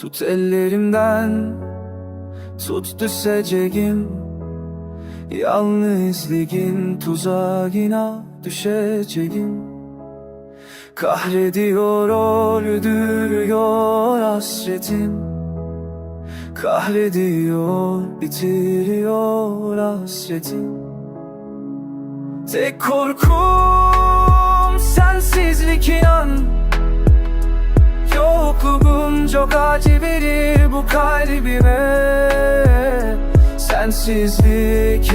Tut ellerimden Tut düşeceğim. Yalnızlığın tuzağına düşeceğim. Kahrediyor, öldürüyor hasretim. Kahrediyor, bitiriyor hasretim. Tek korkum sensizlik çok acı verir bu kalbime. Sensizlik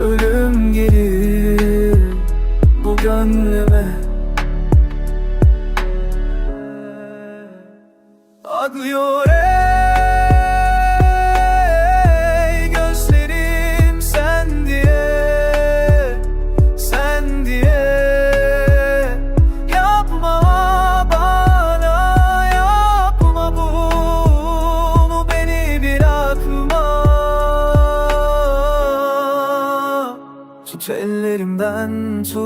ölüm gelir bu gönlüme. Ağlıyor Ellerimden tut.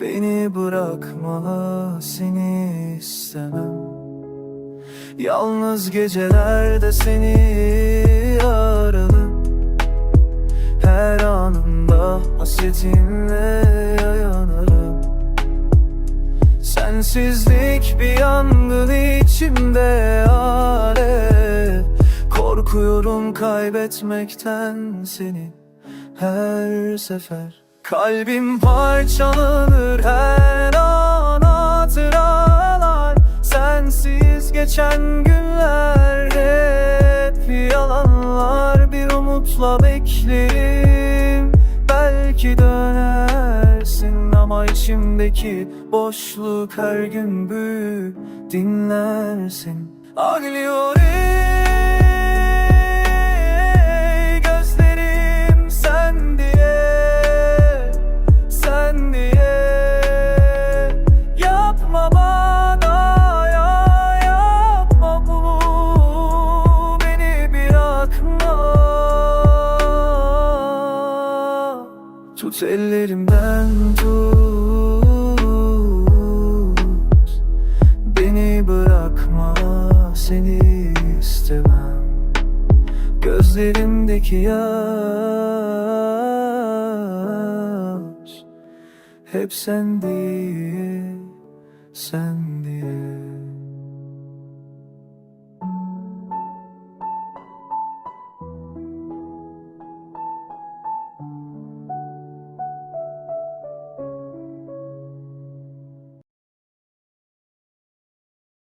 Beni bırakma seni istemem. Yalnız gecelerde seni ararım. Her anımda hasretinle yanarım. Sensizlik bir yangın içimde Korkuyorum kaybetmekten seni her sefer. Kalbim parçalanır her an hatıralar Sensiz geçen günler hep yalanlar Bir umutla beklerim. Belki dönersin Ama içimdeki boşluk her gün büyür dinlersin. Ağlıyor Tut ellerimden tut. Beni bırakma seni istemem. Gözlerimdeki yaş Hep sen diye Sen